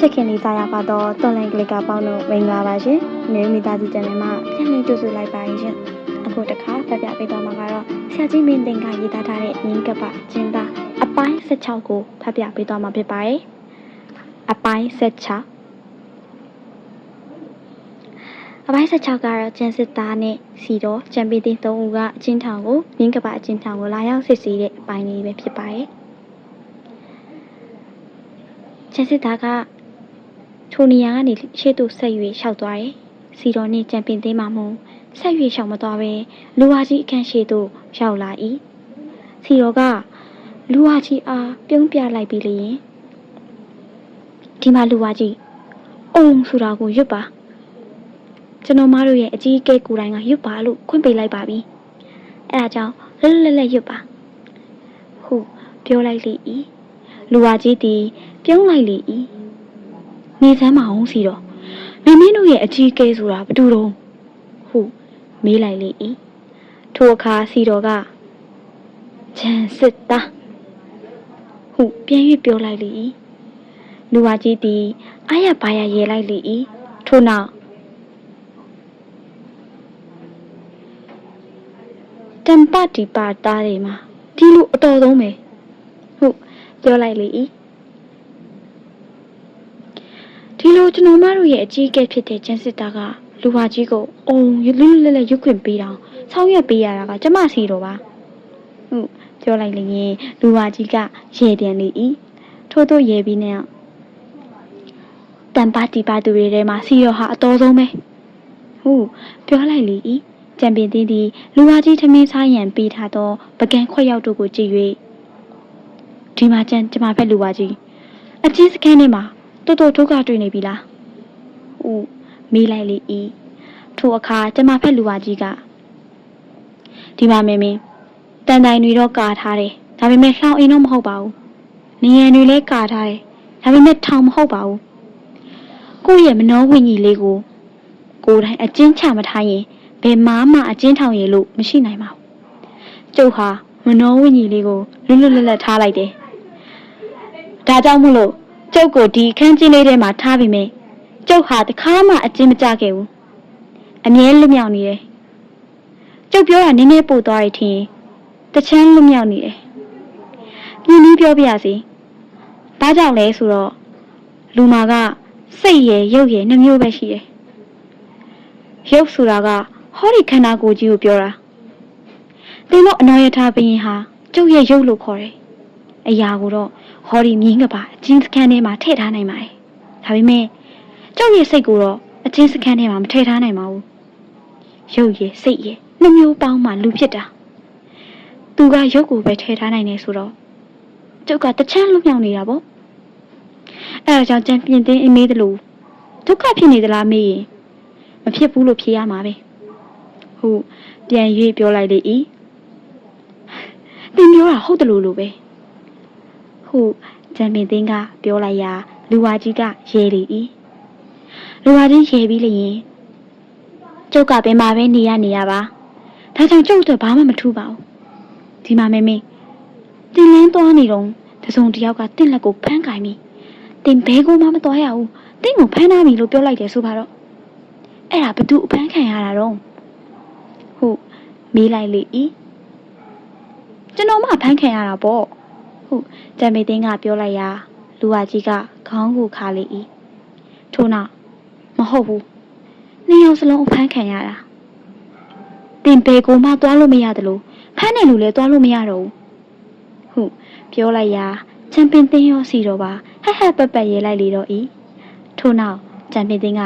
ချစ်ခင်လေးစားရပါတော့တော်လိုင်းကလစ်ကပေါင်းလို့ဝင်လာပါရှင်။နေမိသားစုကျန်တဲ့မှာပြန်လည်ကြိုဆိုလိုက်ပါရင်ရှင်။အခုတစ်ခါဖတ်ပြပေးတော့မှာကတော့ဆရာကြီးမင်းတင်ကရေးသားထားတဲ့ငင်းကပကျင်းသားအပိုင်း16ကိုဖတ်ပြပေးတော့မှာဖြစ်ပါတယ်။အပိုင်း16အပိုင်း16ကတော့ကျန်စစ်သားနဲ့စီတော့ချန်ပီယံတင်၃ဦးကအချင်းထောင်ကိုငင်းကပအချင်းထောင်ကိုလာရောက်စစ်ဆေးတဲ့အပိုင်းလေးပဲဖြစ်ပါတယ်။ချန်စစ်သားက ထိုနေရာကနေရှေ့သို့ဆက်၍ရှောက်သွားတယ်။စီတော်နှင့်ကြံပင်သိမ်းမှမဟုတ်ဆက်၍ရှောက်မသွားပဲလူဝါကြီးအခန်းရှိသို့ရောက်လာ၏။စီတော်ကလူဝါကြီးအားပြုံးပြလိုက်ပြီးလျင်ဒီမှာလူဝါကြီးအုံဆိုတာကိုရွတ်ပါကျွန်တော်မတို့ရဲ့အကြီးအကဲကိုယ်တိုင်ကရွတ်ပါလို့ခွင့်ပေးလိုက်ပါပြီ။အဲဒါကြောင့်လက်လက်လက်ရွတ်ပါဟုပြောလိုက်လေ၏လူဝါကြီးသည်ပြုံးလိုက်လေ၏ နေစမ်းမအောင်စီတော့မင်းမင်းတို့ရဲ့အကြီးအကဲဆိုတာဘယ်သူတုံးဟုမေးလိုက်လေ၏ထိုအခါစီတော်ကချန်စစ်သားဟုပြန်၍ပြောလိုက်လေ၏လူဝါကြီးသည်အာရပါရရဲလိုက်လေ၏ထို့နောက်တမ်ပတီပါသားတွေမှာဒီလိုအတော်ဆုံးပဲဟုတ်ပြောလိုက်လေ၏ ဒီလိုကျွန်တော်မတို့ရဲ့အကြီးအကဲဖြစ်တဲ့ကျန်းစစ်သားကလူပါကြီးကိုအုံလွတ်လွတ်လပ်လပ်ရုပ်ခွင့်ပေးတောင်ဆောင်းရွက်ပေးရတာကကျမစီတော့ပါဟုတ်ပြောလိုက်လေရင်လူပါကြီးကရေတံလေ၏ထို့သို့ရေပြီးနဲ့တန်ပါတီပါသူတွေထဲမှာစီရောဟာအတော်ဆုံးပဲဟုတ်ပြောလိုက်လေ၏ကြံပင်တင်းသည်လူပါကြီးထမင်းစားရန်ပေးထားသောပကံခွက်ရောက်တို့ကိုကြည့်၍ဒီမှာကျန်ကျမဖက်လူပါကြီးအချင်းစခန်းထဲမှာ တော်တော်ဒုက္ခတွေ့နေပြီလားဟုတ်မေးလိုက်လေဤထိုအခါကျမဖက်လူပါကြီးကဒီမှာမင်းမင်းတန်တိုင်တွေတော့ကာထားတယ်ဒါပေမဲ့လှောင်အိမ်တော့မဟုတ်ပါဘူးနေရံတွေလည်းကာထားတယ်ဒါပေမဲ့ထောင်မဟုတ်ပါဘူးကိုယ့်ရဲ့မနှောဝိညာဉ်လေးကိုကိုယ်တိုင်အကျဉ်းချမထားရင်ဘယ်မှမှအကျဉ်းထောင်ရလို့မရှိနိုင်ပါဘူးကျုပ်ဟာမနှောဝိညာဉ်လေးကိုလွတ်လွတ်လပ်လပ်ထားလိုက်တယ်ဒါကြောင့်မို့လို့ ကျုပ်ကိုဒီအခန်းကြီးလေးထဲမှာထားပြီးမယ်ကျုပ်ဟာတခါမှအကျဉ်းမကျခဲ့ဘူးအမြဲလွတ်မြောက်နေတယ်ကျုပ်ပြောတာနည်းနည်းပို့သွားရထင်တချမ်းလွတ်မြောက်နေတယ်ပြင်းပြီးပြောပြရစီဒါကြောင့်လဲဆိုတော့လူမာကစိတ်ရယ်ရုပ်ရယ်နှမျိုးပဲရှိတယ်ရုပ်ဆိုတာကဟောဒီခန္ဓာကိုယ်ကြီးကိုပြောတာတင်းတို့အနောယထာဘရင်ဟာကျုပ်ရဲ့ရုပ်လို့ခေါ်တယ်အရာကိုတော့ ဟောဒီမြင်းကပါအချင်းစခန်းထဲမှာထည့်ထားနိုင်ပါတယ်ဒါပေမဲ့ကျုပ်ရဲ့စိတ်ကိုတော့အချင်းစခန်းထဲမှာမထည့်ထားနိုင်ပါဘူးရုပ်ရယ်စိတ်ရယ်နှမျိုးပေါင်းမှလူဖြစ်တာသူကရုပ်ကိုပဲထည့်ထားနိုင်နေဆိုတော့ကျုပ်ကတချမ်းလွတ်မြောက်နေတာပေါ့အဲဒါကြောင့်ကြံပြင်သိမ်းအမေးတယ်လို့ဒုက္ခဖြစ်နေသလားမေးရင်မဖြစ်ဘူးလို့ဖြေရမှာပဲဟုတ်ပြန်၍ပြောလိုက်လေဤတင်ပြောတာဟုတ်တယ်လို့လို့ပဲ ဟုတ်ကြံပင်သိန်းကပြောလိုက်ရာလူဝါကြီးကရေလေဤလူဝါကြီးရေပြီးလျင်ကျုပ်ကဘယ်မှာပဲနေရနေရပါဒါကြောင့်ကျုပ်တို့ဘာမှမထူးပါဘူးဒီမှာမေမေတင်လန်းသွားနေတော့တစုံတယောက်ကတင့်လက်ကိုဖမ်းကင်ပြီးတင်ဘဲကိုမှမသွားရဘူးတင့်ကိုဖမ်းထားပြီလို့ပြောလိုက်တယ်ဆိုပါတော့အဲ့ဒါဘသူအဖမ်းခံရတာတော့ဟုတ်မေးလိုက်လေဤကျွန်တော်မှဖမ်းခံရတာပေါ့ ဟုတ်ကြံမေသိန်းကပြောလိုက်ရာလူဝါကြီးကခေါင်းကိုခါလေဤထို့နောက်မဟုတ်ဘူးနှစ်ယောက်စလုံးအဖမ်းခံရတာတင်ဘဲကိုမှသွားလို့မရတယ်လို့ဖမ်းတယ်လို့လည်းသွားလို့မရတော့ဘူးဟုတ်ပြောလိုက်ရာချန်ပင်တင်းရောစီတော့ပါဟက်ဟက်ပက်ပက်ရေးလိုက်လေတော့ဤထို့နောက်ချန်ပင်တင်းက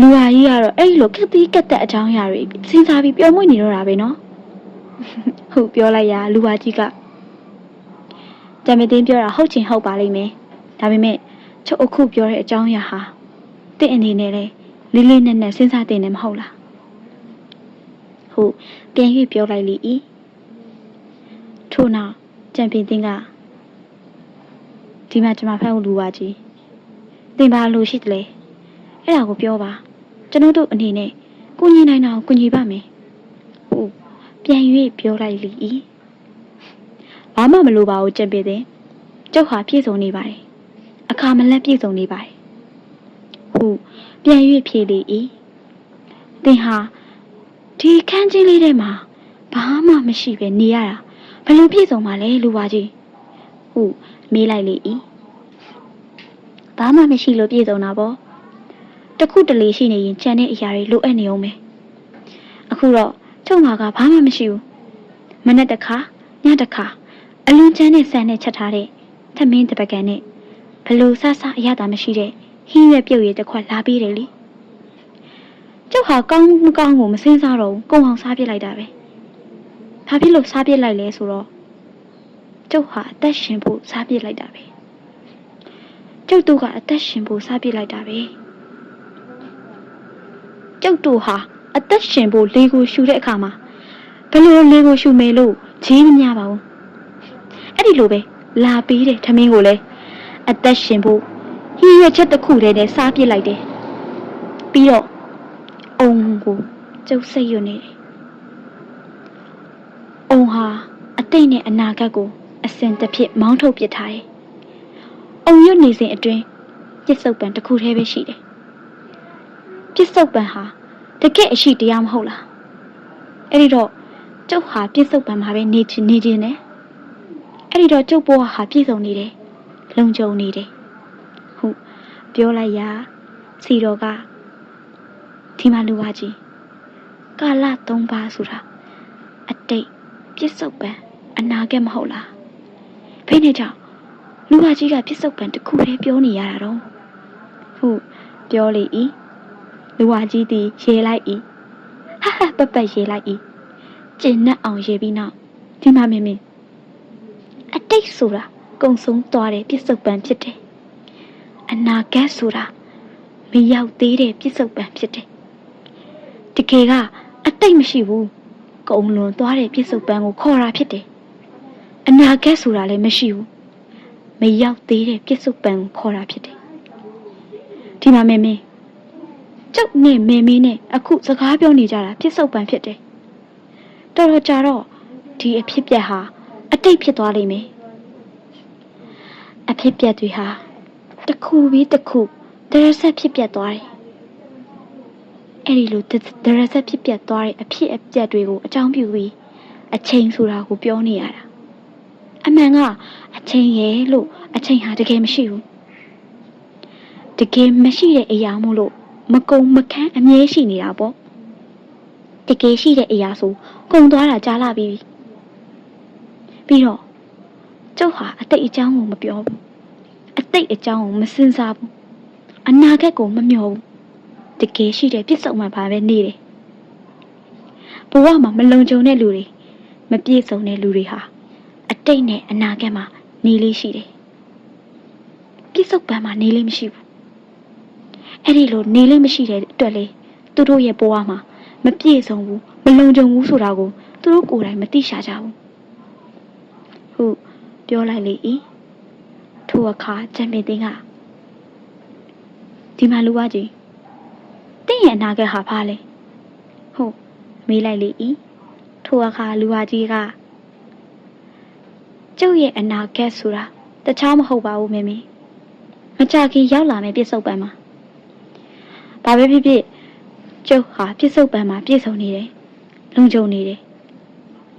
လူဟာကြီးကတော့အဲ့လိုကက်တီးကက်တက်အကြောင်းအရာတွေစဉ်းစားပြီးပြောမွေ့နေတော့တာပဲနော်ဟုတ်ပြောလိုက်ရာလူဟာကြီးက ချန်ပင်တင်းပြောတာဟုတ်ချင်ဟုတ်ပါလိမ့်မယ်ဒါပေမဲ့ချုပ်အခုပြောတဲ့အကြောင်းအရာဟာတင့်အနေနဲ့လေလေးလေးနက်နက်စဉ်းစားတင်နေမဟုတ်လားဟုတ်ပြန်၍ပြောလိုက်လေဤထို့နောက်ကြံပင်တင်းကဒီမှာကျွန်မဖတ်ဖို့လူပါကြီးတင်ပါလို့ရှိတယ်လေအဲ့ဒါကိုပြောပါကျွန်တော်တို့အနေနဲ့ကိုညီနိုင်တာကိုကိုညီပါမယ်ဟုတ်ပြန်၍ပြောလိုက်လေဤ ဘာမှမလိုပါဘူးကြံပင်တင်းကျုပ်ဟာပြည့်စုံနေပါတယ်အခါမလက်ပြည့်စုံနေပါတယ်ဟုပြန်၍ဖြေလေ၏သင်ဟာဒီခန်းချင်းလေးထဲမှာဘာမှမရှိပဲနေရတာဘယ်လိုပြည့်စုံမှာလဲလူပါကြီးဟုမေးလိုက်လေ၏ဘာမှမရှိလို့ပြည့်စုံတာပေါ့တခုတလေရှိနေရင်ကြံတဲ့အရာတွေလိုအပ်နေအောင်ပဲအခုတော့ကျုံမာကဘာမှမရှိဘူးမနေ့တစ်ခါညတစ်ခါ အလွန်ချမ်းတဲ့ဆန်နဲ့ချက်ထားတဲ့သမင်းတပကံနဲ့ဘလို့ဆဆအရသာမရှိတဲ့ဟင်းရွက်ပြုတ်ရည်တစ်ခွက်လာပေးတယ်လေကျုပ်ဟာကောင်းမကောင်းကိုမစင်းစားတော့ဘူးကုံအောင်စားပြစ်လိုက်တာပဲဘာဖြစ်လို့စားပြစ်လိုက်လဲဆိုတော့ကျုပ်ဟာအသက်ရှင်ဖို့စားပြစ်လိုက်တာပဲကျုပ်တို့ကအသက်ရှင်ဖို့စားပြစ်လိုက်တာပဲကျုပ်တို့ဟာအသက်ရှင်ဖို့လေကိုရှူတဲ့အခါမှာဘယ်လိုလေကိုရှူမယ်လို့ဂျင်းမများပါဘူး အဲ့ဒီလိုပဲလာပေးတယ်ထမင်းကိုလည်းအသက်ရှင်ဖို့ဟီးရွက်ချက်တစ်ခုတည်းနဲ့စားပြစ်လိုက်တယ်ပြီးတော့အုံကိုကျုပ်စိတ်ရွနေတယ်အုံဟာအတိတ်နဲ့အနာဂတ်ကိုအစဉ်တစ်ဖြစ်မောင်းထုတ်ပစ်ထားတယ်အုံရွတ်နေစဉ်အတွင်းပြစ်စုံပံတစ်ခုတည်းပဲရှိတယ်ပြစ်စုံပံဟာတကယ့်အရှိတရားမဟုတ်လားအဲ့ဒီတော့ကျုပ်ဟာပြစ်စုံပံမှာပဲနေချင်နေခြင်းနဲ့ အဲ့ဒီတော့ကျုပ်ဘဝဟာပြည့်စုံနေတယ်လုံခြုံနေတယ်ဟုတ်ပြောလိုက်ရာစီတော်ကဒီမှာလူပါကြီးကာလ၃ပါးဆိုတာအတိတ်ပြစ်စုံပံအနာဂတ်မဟုတ်လားဖိနေကြောင့်လူပါကြီးကပြစ်စုံပံတစ်ခုတည်းပြောနေရတာတော့ဟုတ်ပြောလေဤလူပါကြီးသည်ရေလိုက်ဤဟာဟာပက်ပက်ရေလိုက်ဤကျင်နဲ့အောင်ရေပြီးနောက်ဒီမှာမင်းမင်းအ တိတ်ဆိုတာကုံဆုံးသွားတဲ့ပြစ္ဆုတ်ပံဖြစ်တယ်။အနာဂတ်ဆိုတာမရောက်သေးတဲ့ပြစ္ဆုတ်ပံဖြစ်တယ်။တကယ်ကအတိတ်မရှိဘူး။ကုံလွန်သွားတဲ့ပြစ္ဆုတ်ပံကိုခေါ်တာဖြစ်တယ်။အနာဂတ်ဆိုတာလည်းမရှိဘူး။မရောက်သေးတဲ့ပြစ္ဆုတ်ပံကိုခေါ်တာဖြစ်တယ်။ဒီမှာမင်းမင်းကျုပ်နဲ့မင်းမင်းနဲ့အခုစကားပြောနေကြတာပြစ္ဆုတ်ပံဖြစ်တယ်။တော်တော်ကြာတော့ဒီအဖြစ်ပြက်ဟာအတိတ်ဖြစ်သွားလိမ့်မယ် အဖြစ်ပြက်တွေဟာတစ်ခုပြီးတစ်ခုဒရဆက်ဖြစ်ပြက်သွားတယ်အဲ့ဒီလိုဒရဆက်ဖြစ်ပြက်သွားတဲ့အဖြစ်အပျက်တွေကိုအကြောင်းပြုပြီးအချိန်ဆိုတာကိုပြောနေရတာအမှန်ကအချိန်ရဲ့လို့အချိန်ဟာတကယ်မရှိဘူးတကယ်မရှိတဲ့အရာမို့လို့မကုံမခန်းအမြဲရှိနေတာပေါ့တကယ်ရှိတဲ့အရာဆိုကုံသွားတာကြားလာပြီပြီးတော့ ကျုပ်ဟာအတိတ်အကြောင်းကိုမပြောဘူးအတိတ်အကြောင်းကိုမစင်စားဘူးအနာဂတ်ကိုမမျှော်ဘူးတကယ်ရှိတဲ့ပြစ်ဆုံးမှပါပဲနေတယ်ဘဝမှာမလုံခြုံတဲ့လူတွေမပြည့်စုံတဲ့လူတွေဟာအတိတ်နဲ့အနာဂတ်မှာနေလေးရှိတယ်ပြစ်ဆုံးပံမှာနေလေးမရှိဘူးအဲ့ဒီလိုနေလေးမရှိတဲ့အတွက်လေသူတို့ရဲ့ဘဝမှာမပြည့်စုံဘူးမလုံခြုံဘူးဆိုတာကိုသူတို့ကိုယ်တိုင်မသိရှာကြဘူးဟု ပြောလိုက်လေ၏ထိုအခါချန်ပီယံတင်းကဒီမှာလူပါကြီးတင့်ရဲ့အနာဂတ်ဟာဖားလေဟုတ်မေးလိုက်လေ၏ထိုအခါလူပါကြီးကကျုပ်ရဲ့အနာဂတ်ဆိုတာတခြားမဟုတ်ပါဘူးမမေမကြခင်ရောက်လာမယ်ပြစ္ဆုတ်ပံမှာဘာပဲဖြစ်ဖြစ်ကျုပ်ဟာပြစ္ဆုတ်ပံမှာပြည့်စုံနေတယ်လုံခြုံနေတယ်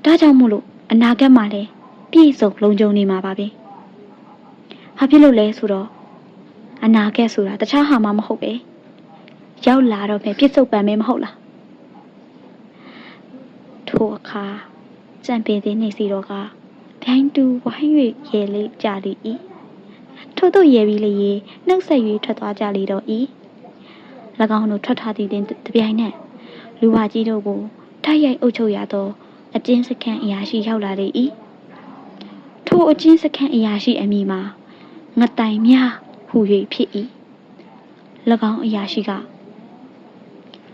ဒါကြောင့်မို့လို့အနာဂတ်မှာလည်း ပြည့်စုံလုံခြုံနေမှာပါပဲ။ဘာဖြစ်လို့လဲဆိုတော့အနာဂတ်ဆိုတာတခြားဟာမှမဟုတ်ပဲ။ရောက်လာတော့ပဲပြည့်စုံပံမဲမဟုတ်လား။ထိုအခါကြံပင်သေးနေစီတော့ကဘိုင်းတူဝိုင်း၍ရဲလေးကြလေ၏။ထို့သို့ရဲပြီးလေရေနှုတ်ဆက်၍ထွက်သွားကြလေတော့၏။၎င်းတို့ထွက်ထားသည့်တင်တပြိုင်နက်လူဝကြီးတို့ကိုတိုက်ရိုက်အုပ်ချုပ်ရသောအကျဉ်းစခန်းအရာရှိရောက်လာလေ၏။ ထိုအချင်းစခန်းအရာရှိအမိမှာငတိုင်များဟူ၍ဖြစ်၏၎င်းအရာရှိက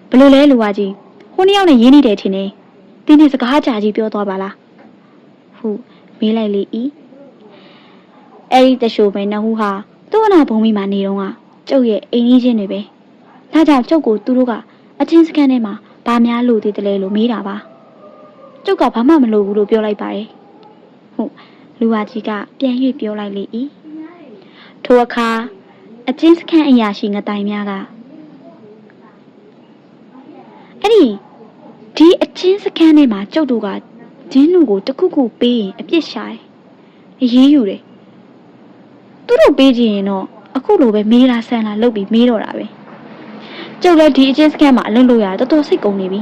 ဘလို့လဲလူဝကြီးဟိုနှစ်ယောက်နဲ့ရင်းနေတယ်ထင်တယ်တင်းနဲ့စကားကြာကြီးပြောသွားပါလားဟုမေးလိုက်လေ၏အဲ့ဒီတရှိုပဲနဟူဟာသူ့အနာဘုံမိမှာနေတော့ကကျုပ်ရဲ့အိမ်ကြီးချင်းတွေပဲဒါကြောင့်ကျုပ်ကိုသူတို့ကအချင်းစခန်းထဲမှာဘာများလို့သေးတယ်လဲလို့မေးတာပါကျုပ်ကဘာမှမလုပ်ဘူးလို့ပြောလိုက်ပါတယ်ဟုတ် လူဝါကြီးကပြန်၍ပြောလိုက်လေ၏ထိုအခါအချင်းစခန်းအရာရှိငတိုင်များကအဲ့ဒီဒီအချင်းစခန်းထဲမှာကျုပ်တို့ကဂျင်းလူကိုတခုခုပေးရင်အပြစ်ရှာတယ်အရေးယူတယ်သူတို့ပေးကြရင်တော့အခုလိုပဲမေးလာဆန်လာလုပ်ပြီးမေးတော့တာပဲကျုပ်လည်းဒီအချင်းစခန်းမှာအလုပ်လုပ်ရတာတော်တော်စိတ်ကုန်နေပြီ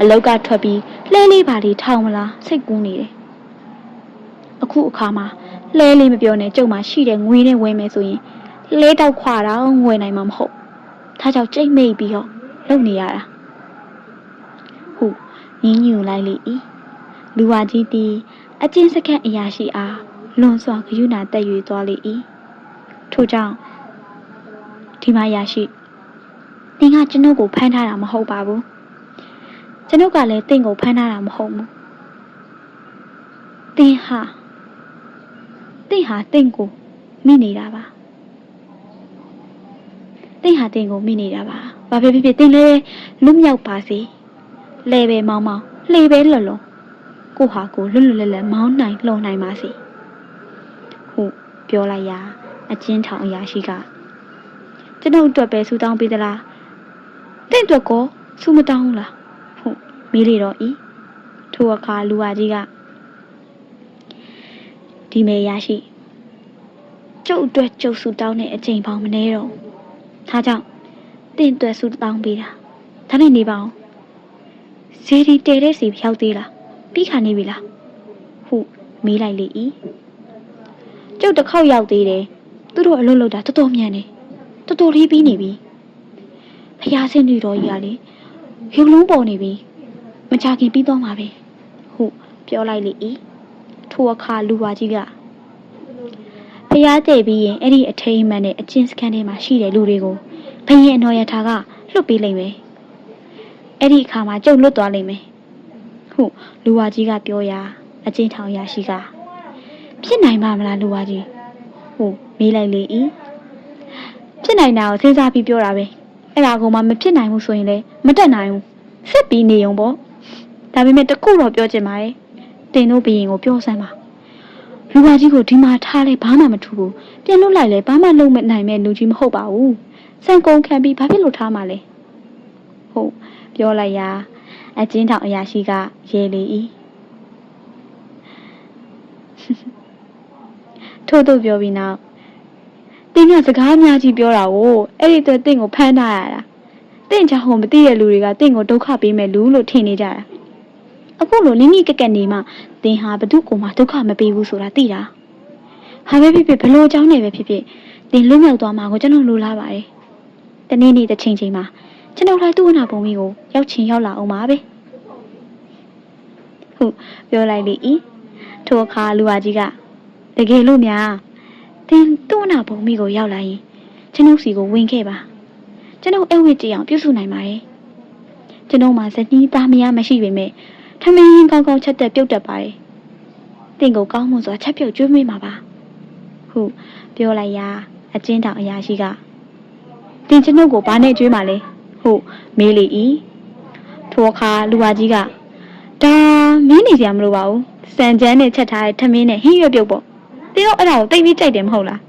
အလောက်ကထွက်ပြီးလှဲလေးပါလေးထောင်မလားစိတ်ကူးနေတယ် အခုအခါမှာလှဲလေးမပြောနဲ့ကျုပ်မှာရှိတဲ့ငွေနဲ့ဝယ်မယ်ဆိုရင်လဲတောက်ခွာတော့ငွေနိုင်မှာမဟုတ်ဒါကြောင့်ကြိတ်မိတ်ပြီးတော့လုပ်နေရတာဟုညင်းညူလိုက်လေဤလူဝါကြီးတီအချင်းစခန့်အရာရှိအားလွန်စွာဂယုဏတက်၍သွားလေ၏ထို့ကြောင့်ဒီမှာအရာရှိသင်ကကျွန်ုပ်ကိုဖမ်းထားတာမဟုတ်ပါဘူးကျွန်ုပ်ကလည်းသင်ကိုဖမ်းထားတာမဟုတ်ဘူးသင်ဟာသ င်ဟာသင်ကိုမိနေတာပါသင်ဟာသင်ကိုမိနေတာပါဘာဖြစ်ဖြစ်ဖြစ်သင်လည်းလွတ်မြောက်ပါစေလဲပဲမောင်းမောင်းလှေပဲလွတ်လွတ်ကိုဟာကိုလွတ်လွတ်လပ်လပ်မောင်းနိုင်လှုံနိုင်ပါစေဟုပြောလိုက်ရာအချင်းထောင်အရာရှိကကျွန်ုပ်အတွက်ပဲဆူတောင်းပေးသလားတင့်အတွက်ကောဆူမတောင်းဘူးလားဟုတ်မေးလေတော့ဤထိုအခါလူဝါကြီးက ဒီမေရရှိကျုပ်အတွက်ကျုပ်ဆူတောင်းတဲ့အချိန်ပေါင်းမနေတော့ဒါကြောင့်တင့်အတွက်ဆူတောင်းပေးတာဒါနဲ့နေပါအောင်ဇေဒီတဲတဲ့စီရောက်သေးလားပြီးခါနေပြီလားဟုတ်မေးလိုက်လေဤကျုပ်တစ်ခေါက်ရောက်သေးတယ်သူတို့အလုပ်လုပ်တာတော်တော်မြန်တယ်တော်တော်လေးပြီးနေပြီဖျားစင်းတွေတော်ကြီးကလေရုပ်လုံးပေါ်နေပြီမကြခင်ပြီးသွားမှာပဲဟုတ်ပြောလိုက်လေဤ ထိုအခါလူဝါကြီးကဖျားတဲ့ပြီးရင်အဲ့ဒီအထိမ်းအမှန်နဲ့အချင်းစခန်းထဲမှာရှိတဲ့လူတွေကိုဘယင်အနော်ရထားကလွတ်ပေးလိုက်မယ်အဲ့ဒီအခါမှာကြုံလွတ်သွားလိမ့်မယ်ဟုတ်လူဝါကြီးကပြောရာအချင်းထောင်ရရှိကဖြစ်နိုင်ပါမလားလူဝါကြီးဟုတ်မေးလိုက်လေဤဖြစ်နိုင်တာကိုစဉ်းစားပြီးပြောတာပဲအဲ့ဒါကမှမဖြစ်နိုင်ဘူးဆိုရင်လည်းမတက်နိုင်ဘူးစစ်ပြီးနေုံပေါ့ဒါပေမဲ့တခုတော့ပြောချင်ပါတယ် တင်တို့ဘရင်ကိုပြောစမ်းပါလူမကြီးကိုဒီမှာထားလဲဘာမှမထူဘူးပြန်လွတ်လိုက်လဲဘာမှလုံးမနိုင်မဲ့လူကြီးမဟုတ်ပါဘူးစံကုန်ခံပြီးဘာဖြစ်လို့ထားမှာလဲဟုတ်ပြောလိုက်ရာအချင်းထောင်အရာရှိကရေလေဤထို့သူပြောပြီးနောက်တင်းကစကားအများကြီးပြောတာကိုအဲ့ဒီအတွက်တင့်ကိုဖမ်းထားရတာတင့်ချောင်းကိုမသိတဲ့လူတွေကတင့်ကိုဒုက္ခပေးမဲ့လူလို့ထင်နေကြတာ အခုလိုနိမိကက်ကက်နေမှတင်ဟာဘသူ့ကိုမှဒုက္ခမပေးဘူးဆိုတာသိတာဟာပဲဖြစ်ဖြစ်ဘလို့အကြောင်းနဲ့ပဲဖြစ်ဖြစ်တင်လွတ်မြောက်သွားမှာကိုကျွန်တော်လိုလားပါတယ်တနေ့နေ့တစ်ချိန်ချိန်မှာကျွန်တော်လည်းသူ့အနာပုံကြီးကိုရောက်ချင်ရောက်လာအောင်ပါပဲဟုတ်ပြောလိုက်လေဤထိုအခါလူဝါကြီးကတကယ်လို့များသင်သူ့အနာပုံမိကိုရောက်လာရင်ကျွန်ုပ်စီကိုဝင်ခဲ့ပါကျွန်ုပ်အဝတ်ကြည့်အောင်ပြုစုနိုင်ပါတယ်ကျွန်ုပ်မှာဇနီးသားမယားမရှိပေမဲ့ ထမင်းရင်ကောင်းကောင်းချက်တက်ပြုတ်တက်ပါတယ်သင်ကိုကောင်းမှုစွာချက်ပြုတ်ကျွေးမိမှာပါဟုပြောလိုက်ရာအချင်းတောင်အရာရှိကတင်ကျွန်ုပ်ကိုဘာနဲ့ကျွေးမှာလဲဟုမေးလေ၏ထိုအခါလူဝါကြီးကဒါမင်းနေကြမလို့ပါဘူးစံချမ်းနဲ့ချက်ထားတဲ့ထမင်းနဲ့ဟင်းရွက်ပြုတ်ပေါ့တင်းတော့အဲ့ဒါကိုတိတ်ပြီးကြိုက်တယ်မဟုတ်လား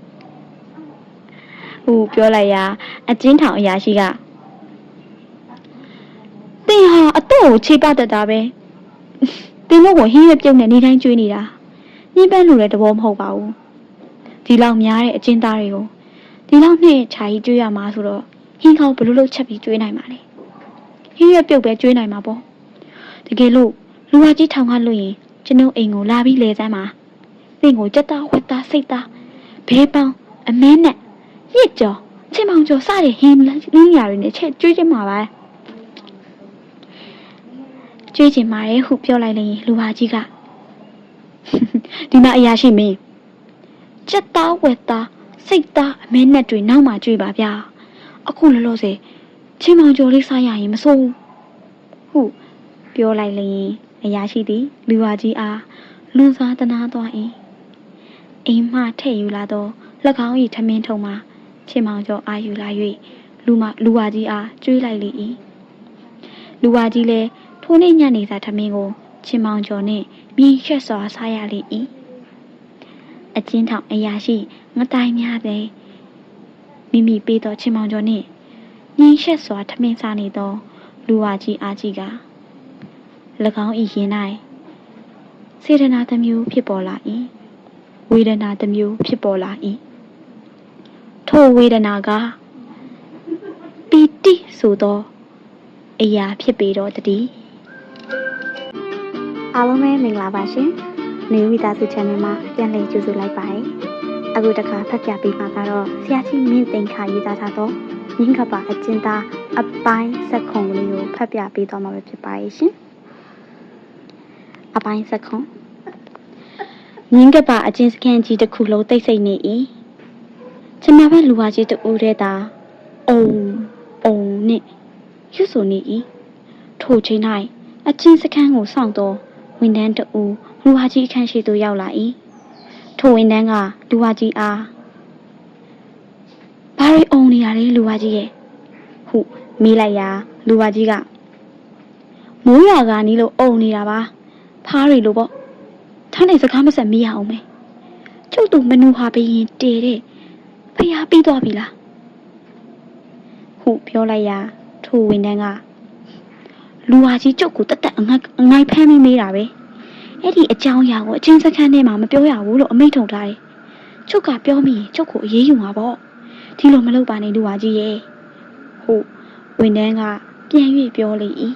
ဟူပြောလိုက်ရာအချင်းထောင်အရာရှိကတင်းဟာအတော့ကိုခြေပတတ်တာပဲ တင်းတို့ကိုဟင်းရွက်ပြုတ်နဲ့နေတိုင်းကျွေးနေတာညှင်းပန်းလို့လည်းတဘောမဟုတ်ပါဘူးဒီလောက်များတဲ့အချင်းသားတွေကိုဒီလောက်နဲ့ခြာကြီးကျွေးရမှာဆိုတော့ဟင်းကောင်းဘလို့လို့ချက်ပြီးကျွေးနိုင်မှာလဲဟင်းရွက်ပြုတ်ပဲကျွေးနိုင်မှာပေါ့တကယ်လို့လူဝါကြီးထောင်ကလို့ရင်ကျွန်ုပ်အိမ်ကိုလာပြီးလဲစမ်းပါသင်ကိုကြက်သားဝက်သားစိတ်သားဘေးပေါင်းအမဲနဲ့ရစ်ကြော်ချင်မောင်ကျော်စတဲ့ဟင်းလင်းညာတွေနဲ့ချက်ကျွေးချင်မှာပါ ကျွေးချင်ပါတယ်ဟုပြောလိုက်ရင်လူဟာကြီးကဒီမှာအရာရှိမင်းကြက်သားဝက်သားစိတ်သားအမဲနဲ့တွေနောက်မှကျွေးပါဗျာအခုလောလောဆယ်ချင်မောင်ကျော်လေးစားရရင်မစိုးဘူးဟုပြောလိုက်ရင်အရာရှိသည်လူဟာကြီးအားလွန်စွာတနာသွား၏အိမ်မှထည့်ယူလာသော၎င်း၏ထမင်းထုံမှာချင်မောင်ကျော်အာယူလာ၍လူမလူဝါကြီးအားကျွေးလိုက်လေ၏လူဝါကြီးလည်း ထိုနေ့ညနေစာထမင်းကိုချင်မောင်ကျော်နှင့်မြင်းရှက်စွာစားရလေ၏အချင်းထောင်အရာရှိငတိုင်းများသည်မိမိပေးသောချင်းမောင်ကျော်နှင့်ငင်းရှက်စွာထမင်းစားနေသော လူဝါကြီးအားကြီးက၎င်း၏ရင်၌စေတနာတစ်မျိုးဖြစ်ပေါ်လာ၏ဝေဒနာတစ်မျိုးဖြစ်ပေါ်လာ၏ထိုဝေဒနာကပီတိဆိုသောအရာဖြစ်ပေတော့တည်း အားလုံးပဲမင်္ဂလာပါရှင်နေဝိသားစု channel မှာပြန်လည်ကြိုဆိုလိုက်ပါတယ်အခုတစ်ခါဖတ်ပြပေးမှာကတော့ဆရာကြီးမင်းသိန်းခါရေးသားထားသောမြင်းကပအကျဉ်းသားအပိုင်းစက်ခုံကလေးကိုဖတ်ပြပေးသွားမှာပဲဖြစ်ပါရဲ့ရှင်အပိုင်းစက်ခုံမြင်းကပအကျဉ်းစခန်းကြီးတစ်ခုလုံးတိတ်ဆိတ်နေ၏ကျွန်မပဲလူဝါကြီးတူတဲ့တာအုံအုံနဲ့ရွတ်ဆိုနေ၏ထိုချိန်၌ အချင်းစခန်းကိုစောင့်တော့ဝန်ထမ်းတူလူဝါကြီးအခန်းရှိသို့ရောက်လာ၏ထိုဝန်ထမ်းကလူဝါကြီးအားဘာရီအုံနေရလဲလူဝါကြီးရဲ့ဟုမေးလိုက်ရာလူဝါကြီးကမိုးရွာကနီးလို့အုံနေတာပါဖားရီလို့ပေါ့ထားနေစကားမဆက်မေးရအောင်မယ်ကျုပ်တို့မနူဟာဘရင်တေတဲ့ဖျားပြီးသွားပြီလားဟုပြောလိုက်ရာထိုဝန်ထမ်းက လူဝါကြီးကျုပ်ကိုတက်တက်အငိုက်အငိုက်ဖမ်းပြီးမေးတာပဲအဲ့ဒီအကြောင်းအရာကိုအချင်းစခန်းထဲမှာမပြောရဘူးလို့အမိန့်ထုတ်ထားတယ်ကျုပ်ကပြောမိရင်ကျုပ်ကိုအေးအေးယူမှာပေါ့ဒီလိုမလုပ်ပါနဲ့လူဝါကြီးရဲ့ဟုဝန်ထမ်းကပြန်၍ပြောလေ၏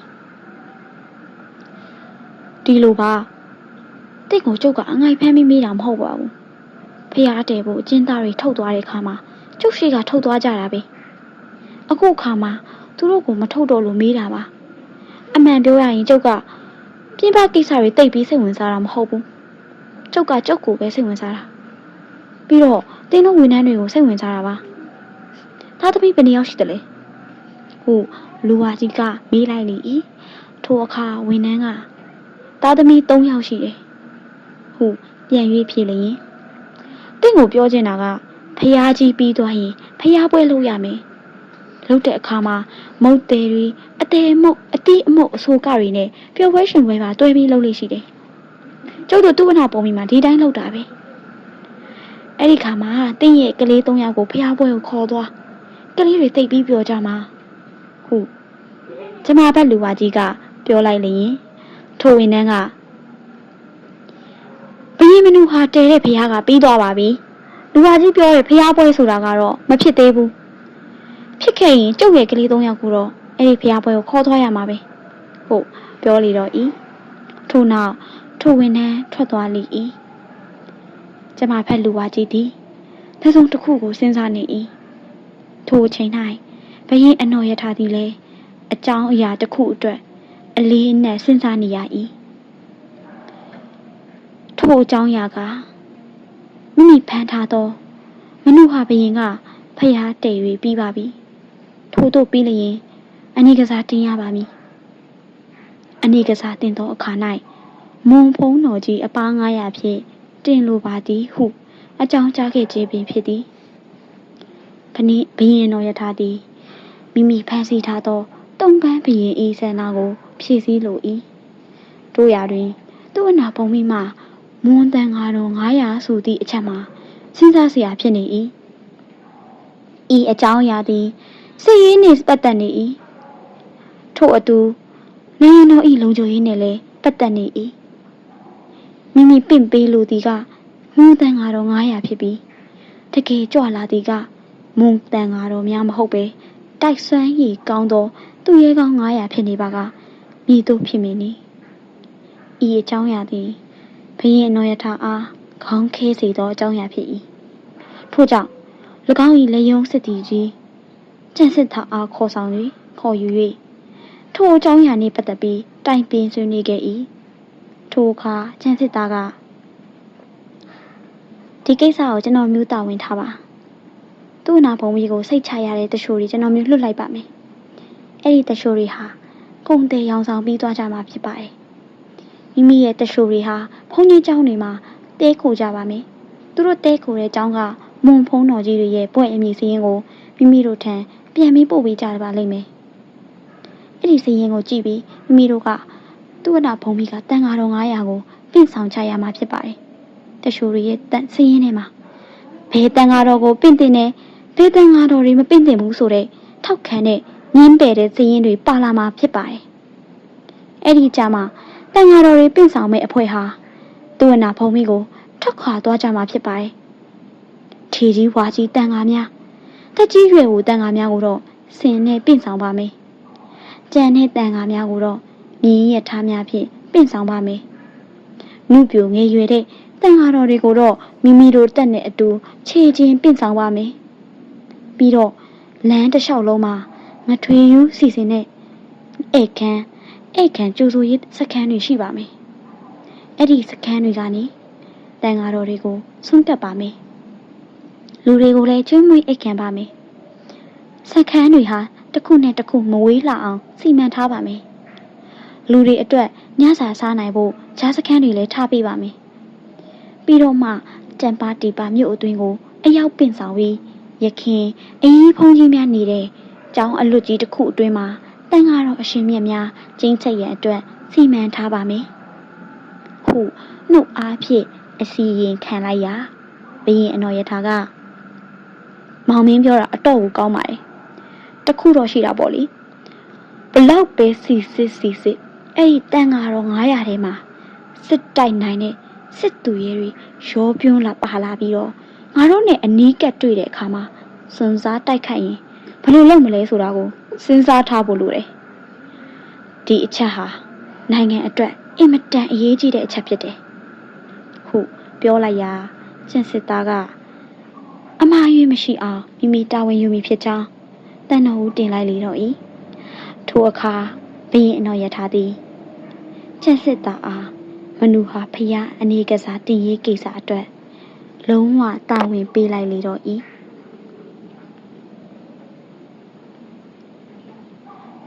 ဒီလိုပါတိတ်ကိုကျုပ်ကအငိုက်ဖမ်းပြီးမေးတာမဟုတ်ပါဘူးဖះတဲ့ဖို့အကျဉ်းသားတွေထုတ်သွားတဲ့ခါမှာကျုပ်ရှိကထုတ်သွားကြတာပဲအခုခါမှာသူတို့ကိုမထုတ်တော့လို့မေးတာပါ အမှန်ပြောရရင်ကျုပ်ကပြင်းပကိစ္စတွေတိတ်ပြီးစိတ်ဝင်စားတာမဟုတ်ဘူးကျုပ်ကကျုပ်ကိုပဲစိတ်ဝင်စားတာပြီးတော့တင်းတို့ဝန်ထမ်းတွေကိုစိတ်ဝင်စားတာပါသားသမီးဘယ်နှယောက်ရှိတယ်လဲဟုတ်လူဝါကြီးကမေးလိုက်လေ၏ထိုအခါဝန်ထမ်းကသားသမီး3ယောက်ရှိတယ်ဟုတ်ပြန်၍ဖြေလျင်တင့်ကိုပြောချင်တာကဖះကြီးပြီးသွားရင်ဖះပွဲလုပ်ရမယ် လုပ်တဲ့အခါမှာမုတ်သေးတွေအသေးမုတ်အတိအမုတ်အဆိုးကတွေနဲ့ပျော်ပွဲရှင်ပွဲပါတွဲပြီးလုပ်လို့ရှိတယ်ကျုပ်တို့သူ့ဝနာပုံမီမှာဒီတိုင်းလုပ်တာပဲအဲ့ဒီခါမှာတင့်ရဲ့ကလေး၃ယောက်ကိုဖះပွဲကိုခေါ်သွားကလေးတွေတိတ်ပြီးပြောကြမှာဟုတ်ကျမဘက်လူဝါကြီးကပြောလိုက်လျင်ထိုဝင်နှန်းကဘယင်းမနူဟာတဲတဲ့ဖះကပြီးသွားပါပြီလူဝါကြီးပြောတဲ့ဖះပွဲဆိုတာကတော့မဖြစ်သေးဘူး ဖြစ်ခဲ့ရင်ကျုပ်ရဲ့ကလေး၃ယောက်ကိုတော့အဲ့ဒီဖះပွဲကိုခေါ်သွားရမှာပဲဟုတ်ပြောလေတော့ဤထို့နောက်ထိုဝင်နှန်းထွက်သွားလိဤကျမဖက်လူဝါကြီးသည်သဆုံတစ်ခုကိုစဉ်းစားနေ၏ထိုအချိန်၌ဘရင်အနော်ရထားသည်လည်းအကြောင်းအရာတစ်ခုအတွက်အလေးအနက်စဉ်းစားနေရ၏ထိုအကြောင်းအရာကမိမိဖန်ထားသောမနုဟာဘရင်ကဖျားတည်၍ပြီးပါပြီ ထို့သို့ပြီးလျင်အနေကစားတင်ရပါမည်အနေကစားတင်သောအခါ၌မွန်ဖုံးတော်ကြီးအပား900ဖြင့်တင်လိုပါသည်ဟု အကြောင်းကြားခဲ့ခြင်းပင်ဖြစ်သည်ဘနည်းဘရင်တော်ယထာသည်မိမိဖန်ဆီးထားသောတုံကန်းဘရင်ဤဆန္ဒကို ဖြည့်ဆည်းလို၏တို့ရာတွင် သူ့အနာပုံမိမှမွန်တန်ငါတော်900ဆိုသည့်အချက်မှာစဉ်းစားစရာဖြစ်နေ၏ဤအကြောင်းအရာသည် စစ်ရေးနှင့်ပတ်သက်နေ၏ထို့အတူနိုင်ငံတော်၏လုံခြုံရေးနှင့်လည်းပတ်သက်နေ၏မိမိပင့်ပေးလိုသည်ကမွန်းတန်ငါတော်900ဖြစ်ပြီးတကယ်ကြွလာသည်ကမွန်းတန်ငါတော်များမဟုတ်ပဲတိုက်ဆွမ်းရည်ကောင်းသောသူရဲကောင်း900ဖြစ်နေပါကမိတို့ဖြစ်မည်နီဤအကြောင်းအရာသည်ဘရင်အနော်ယထာအားခေါင်းခဲစေသောအကြောင်းအရာဖြစ်၏ထို့ကြောင့်၎င်း၏လေယုံစစ်တီကြီး ကျန့်စစ်သားအားခေါ်ဆောင်၍ခေါ်ယူ၍ထိုအကြောင်းအရာနှင့်ပတ်သက်ပြီးတိုင်ပင်ဆွေးနွေးခဲ့၏ထိုအခါကျန့်စစ်သားကဒီကိစ္စကိုကျွန်တော်မျိုးတာဝန်ထားပါသူ့အနာဘုံကြီးကိုစိတ်ချရတဲ့တချို့တွေကျွန်တော်မျိုးလွတ်လိုက်ပါမယ်အဲ့ဒီတချို့တွေဟာကုန်တယ်ရောင်ဆောင်ပြီးသွားကြမှာဖြစ်ပါတယ်မိမိရဲ့တချို့တွေဟာဖုန်းကြီးเจ้าတွေမှာတဲခိုကြပါမယ်သူတို့တဲခိုတဲ့เจ้าကမွန်ဖုံးတော်ကြီးတွေရဲ့ပွင့်အမည်စည်းရင်းကိုမိမိတို့ထံ ပြန်ပြီးပို့ပေးကြပါလိမ့်မယ်အဲ့ဒီစည်းရင်းကိုကြည့်ပြီးမိမိတို့ကသူ့အနာဘုံကြီးကတန်ဃာတော်900ကိုပင့်ဆောင်ချရမှာဖြစ်ပါတယ်တချို့တွေရဲ့တန်စည်းရင်းထဲမှာဘယ်တန်ဃာတော်ကိုပင့်တင်နေဘယ်တန်ဃာတော်တွေမပင့်တင်ဘူးဆိုတဲ့ထောက်ခံတဲ့ညင်းပယ်တဲ့စည်ရင်တွေပါလာမှာဖြစ်ပါတယ်အဲ့ဒီကြမှာတန်ဃာတော်တွေပင့်ဆောင်မဲ့အဖွဲ့ဟာသူဝနာဖုံမိကိုထောက်ခါသွားကြမှာဖြစ်ပါတယ်ထီကြီးဝါကြီးတန်ဃာများ တက်ကြီးရွယ်ကိုတန်ဃာများကိုတော့စင်နဲ့ပင့်ဆောင်ပါမယ်ကြံတဲ့တန်ဃာများကိုတော့မြင်းရထားများဖြင့်ပင့်ဆောင်ပါမယ်နုပြိုငယ်ရွယ်တဲ့တန်ဃာတော်တွေကိုတော့မိမိတို့တက်နဲ့အတူခြေချင်းပင့်ဆောင်ပါမယ်ပြီးတော့လမ်းတစ်လျှောက်လုံးမှာငထွေယူစီစဉ်တဲ့ဧကန်းဧကန်းကျိုးဆိုရေးစခန်းတွေရှိပါမယ်အဲ့ဒီစခန်းတွေကနေတန်ဃာတော်တွေကိုဆုံးကပ်ပါမယ် လူတွေကိုလည်းကျွမ်းမွေးဧကန်းပါမယ်စခန်းတွေဟာတစ်ခုနဲ့တစ်ခုမဝေးလာအောင်စီမံထားပါမယ်လူတွေအတွက်ညစာစားနိုင်ဖို့ဂျားစခန်းတွေလည်းထားပေးပါမယ်ပြီးတော့မှကြံပါတီပါမြို့အတွင်းကိုအရောက်ပင့်ဆောင်ပြီးရခင်အင်းဖုံးကြီးများနေတဲ့ကျောင်းအလွတ်ကြီးတစ်ခုအတွင်းမှာတန်ဃာတော်အရှင်မြတ်များကျင်းချက်ရန်အတွက်စီမံထားပါမယ်ခုနှုတ်အားဖြင့်အစီရင်ခံလိုက်ရာဘယင်အနော်ယထာက မောင်မင်းပြောတာအတော့ကိုကောင်းပါတယ်တခုတော့ရှိတာပေါ့လေဘလောက်ပဲစီစစ်စီစစ်အဲ့ဒီတန်ဃာတော်900ထဲမှာစစ်တိုက်နိုင်တဲ့စစ်သူရဲတွေရောပြွန်းလာပါလာပြီးတော့ငါတို့နဲ့အနီးကပ်တွေ့တဲ့အခါမှာစွန်စားတိုက်ခိုက်ရင်ဘယ်လိုလုပ်မလဲဆိုတာကိုစဉ်းစားထားဖို့လိုတယ်ဒီအချက်ဟာနိုင်ငံအတွက်အင်မတန်အရေးကြီးတဲ့အချက်ဖြစ်တယ်ဟုတ်ပြောလိုက်ရာကျင်စစ်သားက အမှားယွင်းမရှိအောင်မိမိတာဝန်ယူမိဖြစ်ကြောင်းတန်တော်ဦးတင်လိုက်လေတော့ဤထိုအခါဘရင်အတော်ရထားသည်ကျင်စစ်သားအားမနူဟာဖျားအနေကစားတင်ရေးကိစ္စအတွက်လုံးဝတာဝန်ပေးလိုက်လေတော့ဤ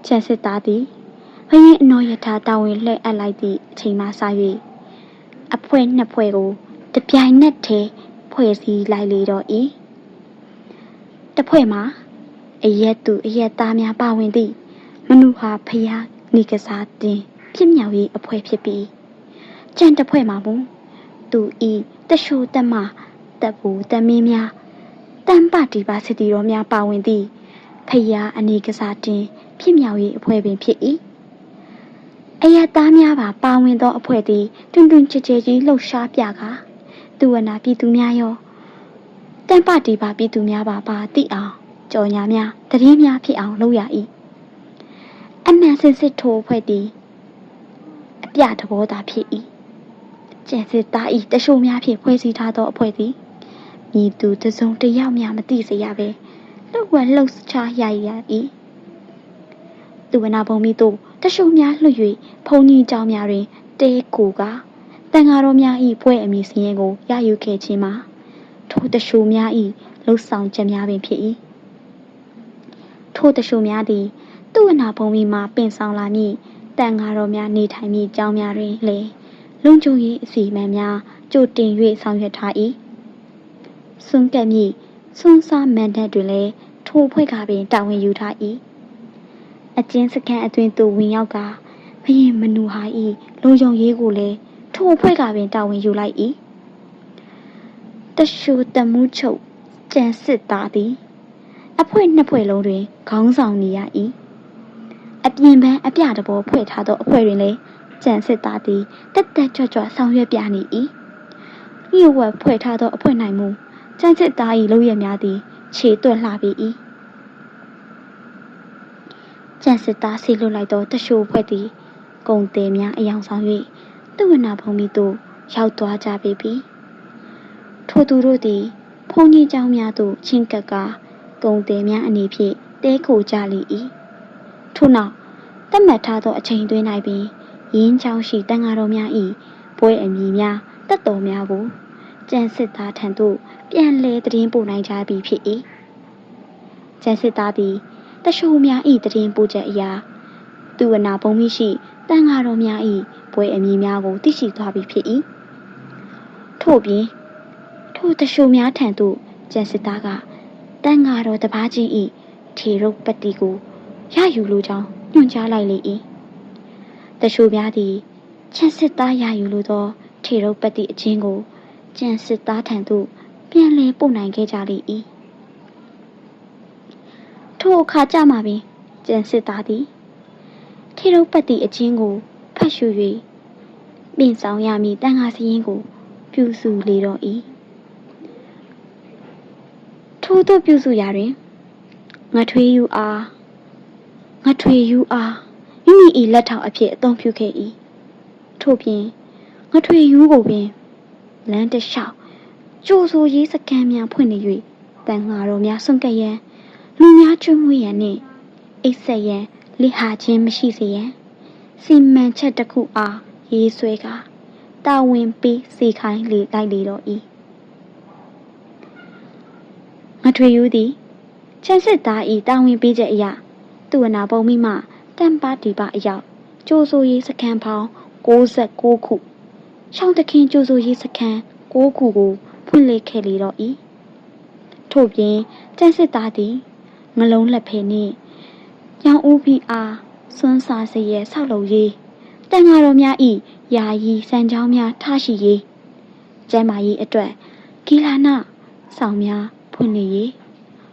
ချက်စစ်သားသည်ဘရင်အနော်ယထာတာဝန်လှည့်အပ်လိုက်သည့်အချိန်မှစ၍အဖွဲ့နှစ်ဖွဲ့ကိုတပြိုင်နက်တည်းဖွဲ့စည်းလိုက်လေတော့ဤ တစ်ဖွဲ့မှာအရက်သူအရက်သားများပါဝင်သည့်မနုဟာဖျားနေကစားတင်ဖြစ်မြောက်ရေးအဖွဲ့ဖြစ်ပြီးကြံတစ်ဖွဲ့မှာမူသူဤတရှိုးတက်မှတပ်ဘူးတမင်းများတန်ပတီပါစစ်တီတော်များပါဝင်သည့်ဖျားအနေကစားတင်ဖြစ်မြောက်ရေးအဖွဲ့ပင်ဖြစ်၏အယက်သားများပါပါဝင်သောအဖွဲ့သည်တွင်တွင်ချေချေကြီးလှုပ်ရှားပြကာသူဝနာပြည်သူများရော တန်ပတီပါပြည်သူများပါပါသိအောင်ကြော်ညာများတတိများဖြစ်အောင်လုပ်ရ၏အမှန်စင်စစ်ထိုးအဖွဲ့သည်အပြတဘောသာဖြစ်၏ကျန်စစ်သား၏တရှို့များဖြင့်ဖွဲ့စည်းထားသောအဖွဲ့သည်မြည်သူတစုံတယောက်များမသိစေရပဲလှုပ်ဝက်လှုပ်ချရရ၏သူဝနာဘုံမီတို့တရှုံများလွှတ်၍ဘုံကြီးเจ้าများတွင်တဲကိုကတန်ဃာတော်များ၏ပွဲအမည်စည်းရင်ကိုရယူခဲ့ခြင်းမှာ ထိုတရှုများ၏လှုပ်ဆောင်ချက်များပင်ဖြစ်၏ထိုတရှုများသည်သူဝနာဘုံမီမှာပင်ဆောင်လာမည့်တန်ဃာတော်များနေထိုင်မည့်ကျောင်းများတွင်လေလုံခြုံရေးအစီအမံများကြိုတင်၍ဆောင်ရွက်ထား၏စွန့်ကပ်မည့်စွန်းစားမန်တပ်တွင်လည်းထိုဖွဲ့ကပင်တာဝန်ယူထား၏အကျဉ်းစခန်းအတွင်းသို့ဝင်ရောက်ကဘရင်မနူဟာဤလုံခြုံရေးကိုလည်းထိုအဖွဲ့ကပင်တာဝန်ယူလိုက်၏တ ရှူတမှုချုပ်ကြံစစ်သားသည် အဖွဲ့နှစ်ဖွဲ့လုံးတွင်ခေါင်းဆောင်နေရ၏အပြင်ပန်းအပြတဘောဖွဲ့ထားသောအဖွဲ့တွင်လည်းကြံစစ်သားသည်တက်တက်ကြွကြွဆောင်ရွက်ပြနေ၏ဤဝက်ဖွဲ့ထားသောအဖွဲ့နိုင်မူကြံစစ်သား၏လုပ်ရများသည်ခြေတွက်လှပေ၏ကြံစစ်သားဆေလွတ်လိုက်သောတရှိုးဖွဲ့သည် ကုံတယ်များအယောင်ဆောင်၍သူဝနာဘုံမီသို့ရောက်သွားကြပေပြီ ထိုသူတို့သည်ဘုန်းကြီးကျောင်းများသို့ချဉ်ကပ်ကာဂုံသည်များအနေဖြင့်တဲခိုကြလေ၏ထို့နောက်တတ်မှတ်ထားသောအချိန်တွင်း၌ပင်ရင်းချောင်းရှိတန်ဃာတော်များ၏ပွဲအမည်များတက်တော်များကိုကျန်စစ်သားထံသို့ပြန်လဲတည်င်းပို့နိုင်ကြပြီဖြစ်၏ကျန်စစ်သားသည်တရှုံများ၏တည်င်းပို့ချက်အရာသူဝနာဘုံမိရှိတန်ဃာတော်များ၏ပွဲအမည်များကိုသိရှိသွားပြီဖြစ်၏ထို့ပြင် ထိုတရှိုးများထံသို့ကြံစစ်သားကတန်ဃာတော်တပားကြီးဤထေရုပ်ပတ္တိကိုရယူလိုကြောင်းညွှန်ကြားလိုက်လေ၏တရှိုးများသည်ချက်စစ်သားရယူလိုသောထေရုပ်ပတ္တိအချင်းကိုကြံစစ်သားထံသို့ပြန်လဲပို့နိုင်ခဲ့ကြလေ၏ထိုအခါကြမှာပင်ကျန်စစ်သားသည်ထေရုပ်ပတ်သည့်အချင်းကိုဖတ်ရှု၍ပြင်ဆောင်ရမည်တန်ခါစည်းရင်ကိုပြုစုလေတော့၏ ထို့သို့ပြုစုရာတွင်ငထွေးယူအားငထွေးယူအားမိမိ၏လက်ထောက်အဖြစ်အသုံးပြုခဲ့၏ထို့ပြင်ငထွေးယူကိုပင်လမ်းတစ်လျှောက်ကြိုဆိုရေးစကန်များဖွင့်နေ၍တန်ငါတော်များဆွန့်ကပ်ရန်လူများကျွမွေရန်နှင့်အိတ်ဆက်ရန်လိဟာခြင်းမရှိစေရန်စီမံချက်တစ်ခုအားရေးဆွဲကာတာဝန်ပေးစေခိုင်းလေလိုက်လေတော့၏င ထွေယူသည်ချမ်းစစ်သားဤတာဝန်ပေးချက်အရာသူ့အနာပုံမိမှတန်ပါဒီပါအရောက်ကြိုးဆိုရေးစခန်းပေါင်း69ခုရှောင်းတခင်ကြိုးဆိုရေးစခန်း6ခုကိုဖွင့်လှစ်ခဲ့လေတော့၏ထို့ပြင်ကျန်းစစ်သားသည်ငလုံးလက်ဖဲနှင့်ရောင်ဦးဖီအားစွန်းစာစရဲဆောက်လုပ်ရေးတန်ဃာတော်များဤယာယီစံကြောင်းများထားရှိရေးကျမ်းမာရေးအတွက်ဂီလာနာဆောင်များ ဖွင့်လှစ်ရေး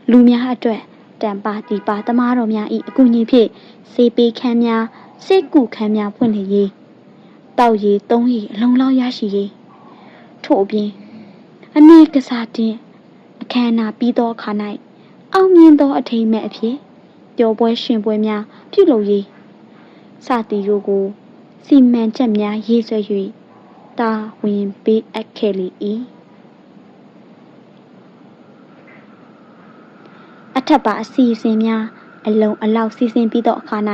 လူများအတွက်တန်ပါတီပါတမားတော်များဤအကူအညီဖြင့်စေပေးခန်းများစိတ်ကူခန်းများဖွင့်လှစ်ရေးတောက်ရည်သုံးရည်အလုံးလောက်ရရှိရေးထို့အပြင်အနေကစားတင်အခမ်းအနားပြီးသောအခါ၌အောင်မြင်သောအထိမ်းအမဲ့အဖြစ်ပျော်ပွဲရှင်ပွဲများပြုလုပ်ရေးစသည်တို့ကိုစီမံချက်များရေးဆွဲ၍တာဝန်ပေးအပ်ခဲ့လေ၏ ထက်ပါအစီအစဉ်များအလုံးအလောက်စီစဉ်ပြီးသောအခါ၌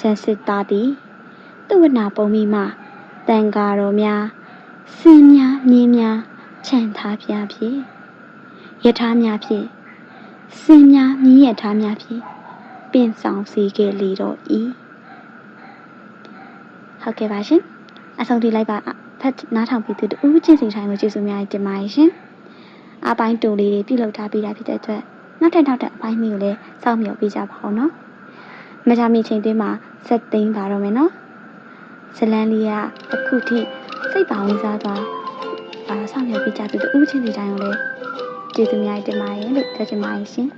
ချန်စစ်သားသည်သူ့ဝနာပုံမိမှတန်ဃာတော်များစင်များမြင်းများခြံထားပြဖြင့်ယထာများဖြင့်စင်များမြင်းယထာများဖြင့်ပင်ဆောင်စီခဲ့လေတော့ဤဟုတ်ကဲ့ပါရှင်အဆုံးထိလိုက်ပါဖတ်နားထောင်ပြီးသူတူချင်းစီတိုင်းကိုကျေးဇူးများတင်ပါတယ်ရှင်အပိုင်းတူလေးတွေပြုလုပ်ထားပြီးတာဖြစ်တဲ့အတွက် နောက်ထပ်နောက်ထပ်အပိုင်းမျိုးကိုလည်းစောင့်မျှော်ပေးကြပါဦးနော်မကြမီချိန်သွင်းမှာစက်သိမ်းပါတော့မယ်နော်ဇလန်လေးကအခုထိစိတ်ပါဝင်စားသွားအာဆောင်ရွက်ပေးကြသူတူချင်းစီတိုင်းကိုလည်းကျေးဇူးများတင်ပါတယ်လို့ပြောချင်ပါတယ်ရှင်